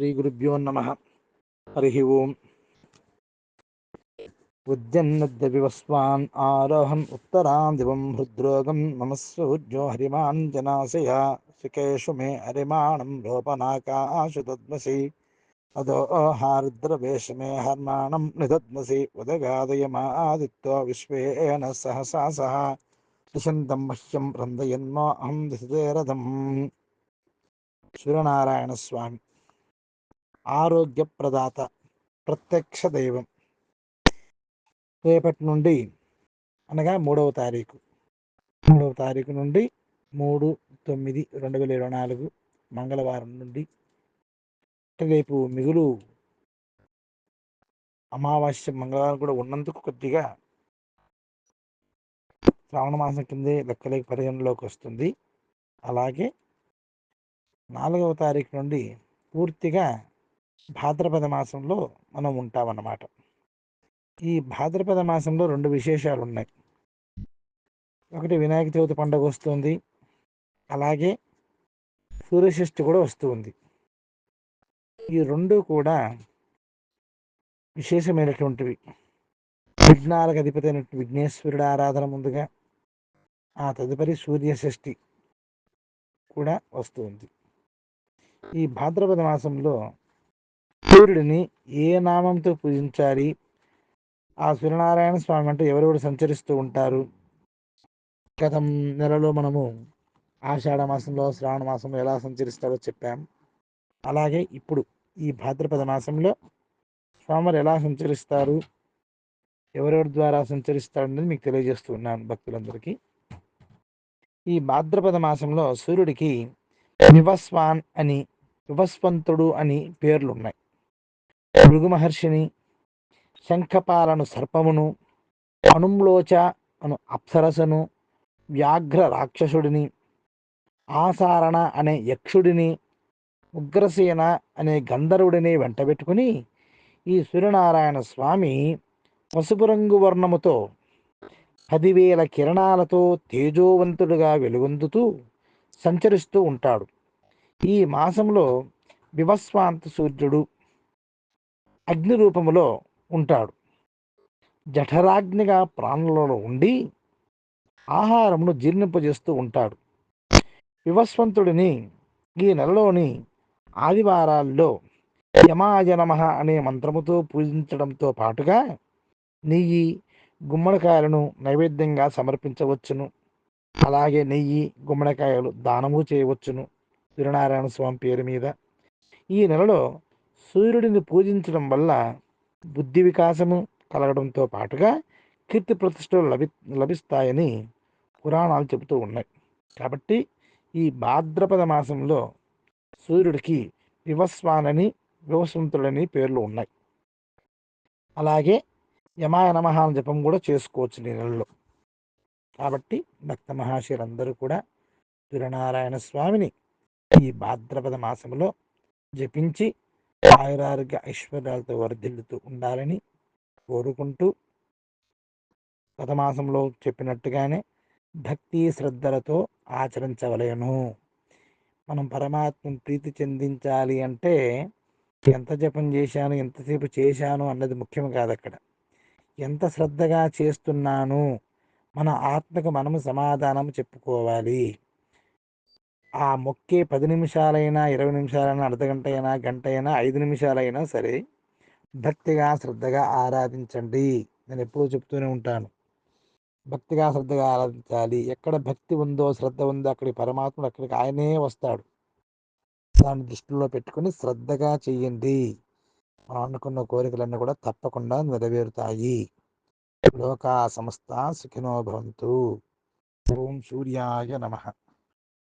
శ్రీగురుభ్యో నమ. హరి ఓం. ఉద్యన్నద్యవివస్వాన్ ఆరోహన్ ఉత్తరాం దివం హృద్రోగం నమస్సూర్జో హరిమాన్ జనాశయ. శికేషు మే హరిమాణం లోపనాకాశు తద్మసి. అదో హారుద్రవేషమే హర్మాణం నిదద్మసి. ఉదగాదయమాదిత్య విశ్వేన సహసా సహ. దిశంతం మహ్యం రందయన్మో అహం దిశతే రథం. సూర్యనారాయణ స్వామి. ఆరోగ్య ప్రదాత ప్రత్యక్ష దైవం. రేపటి నుండి అనగా మూడవ తారీఖు. మూడవ తారీఖు నుండి మూడు తొమ్మిది రెండు వేల ఇరవై నాలుగు మంగళవారం నుండి రేపు మిగులు అమావాస్య మంగళవారం కూడా ఉన్నందుకు కొద్దిగా శ్రావణ మాసం కిందే లెక్కలేక పరిగణలోకి వస్తుంది. అలాగే నాలుగవ తారీఖు నుండి పూర్తిగా భాద్రపద మాసంలో మనం ఉంటామన్నమాట. ఈ భాద్రపద మాసంలో రెండు విశేషాలు ఉన్నాయి ఒకటి వినాయక చవితి పండుగ వస్తుంది. అలాగే సూర్యషష్ఠి కూడా వస్తుంది ఈ రెండు కూడా విశేషమైనటువంటివి. విఘ్నాలకు అధిపతి అయినటువంటి విఘ్నేశ్వరుడు ఆరాధన ముందుగా ఆ తదుపరి సూర్యషష్ఠి కూడా వస్తుంది ఈ భాద్రపద మాసంలో సూర్యుడిని ఏ నామంతో పూజించాలి? ఆ సూర్యనారాయణ స్వామి అంటే ఎవరెవరు సంచరిస్తూ ఉంటారు. గత నెలలో మనము ఆషాఢ మాసంలో శ్రావణ మాసంలో ఎలా సంచరిస్తారో చెప్పాం. అలాగే ఇప్పుడు ఈ భాద్రపద మాసంలో స్వాములు ఎలా సంచరిస్తారు? ఎవరెవరి ద్వారా సంచరిస్తారు అనేది మీకు తెలియజేస్తున్నాను భక్తులందరికీ. ఈ భాద్రపద మాసంలో సూర్యుడికి వివస్వాన్ అని వివస్వంతుడు అని పేర్లు ఉన్నాయి భృగు మహర్షిని శంఖపాలను సర్పమును అనుంలోచ అను అప్సరసను వ్యాఘ్ర రాక్షసుడిని ఆసారణ అనే యక్షుడిని ఉగ్రసేన అనే గంధర్వుడిని వెంటబెట్టుకుని ఈ సూర్యనారాయణ స్వామి పసుపు రంగు వర్ణముతో పదివేల కిరణాలతో తేజోవంతుడుగా వెలుగొందుతూ సంచరిస్తూ ఉంటాడు. ఈ మాసంలో వివస్వాంత సూర్యుడు అగ్ని రూపములో ఉంటాడు. జఠరాగ్నిగా ప్రాణులలో ఉండి ఆహారమును జీర్ణింపజేస్తూ ఉంటాడు. వివస్వంతుడిని ఈ నెలలోని ఆదివారాల్లో యమాయ నమః అనే మంత్రముతో పూజించడంతో పాటుగా నెయ్యి గుమ్మడికాయలను నైవేద్యంగా సమర్పించవచ్చును. అలాగే నెయ్యి గుమ్మడికాయలు దానము చేయవచ్చును. సూర్యనారాయణ స్వామి పేరు మీద. ఈ నెలలో సూర్యుడిని పూజించడం వల్ల బుద్ధి వికాసము కలగడంతో పాటుగా కీర్తి ప్రతిష్టలు లభి లభిస్తాయని పురాణాలు చెబుతూ ఉన్నాయి. కాబట్టి ఈ భాద్రపద మాసంలో సూర్యుడికి వివస్వానని వివస్వంతుడని పేర్లు ఉన్నాయి. అలాగే యమాయ నమహాన జపం కూడా చేసుకోవచ్చు ఈ నెలలో. కాబట్టి భక్త మహాశీలందరూ కూడా సూర్యనారాయణ స్వామిని ఈ భాద్రపద మాసంలో జపించి ఆయురారోగ్య ఐశ్వర్యాలతో వర్ధిల్లుతూ ఉండాలని కోరుకుంటూ గత మాసంలో చెప్పినట్టుగానే భక్తి శ్రద్ధలతో ఆచరించవలేను. మనం పరమాత్మను ప్రీతి చెందించాలి అంటే ఎంత జపం చేశాను ఎంతసేపు చేశాను అన్నది ముఖ్యం కాదు అక్కడ ఎంత శ్రద్ధగా చేస్తున్నాను మన ఆత్మకు మనము సమాధానం చెప్పుకోవాలి. ఆ మొక్కే పది నిమిషాలైనా ఇరవై నిమిషాలైనా అర్ధగంట అయినా గంట అయినా ఐదు నిమిషాలైనా సరే భక్తిగా శ్రద్ధగా ఆరాధించండి. నేను ఎప్పుడూ చెప్తూనే ఉంటాను. భక్తిగా శ్రద్ధగా ఆరాధించాలి. ఎక్కడ భక్తి ఉందో శ్రద్ధ ఉందో అక్కడికి పరమాత్ముడు అక్కడికి ఆయనే వస్తాడు. దాన్ని దృష్టిలో పెట్టుకుని శ్రద్ధగా చెయ్యండి మనం అనుకున్న కోరికలన్నీ కూడా తప్పకుండా నెరవేరుతాయి. లోకా సమస్త సుఖినో భవంతు. ఓం సూర్యాయ నమః.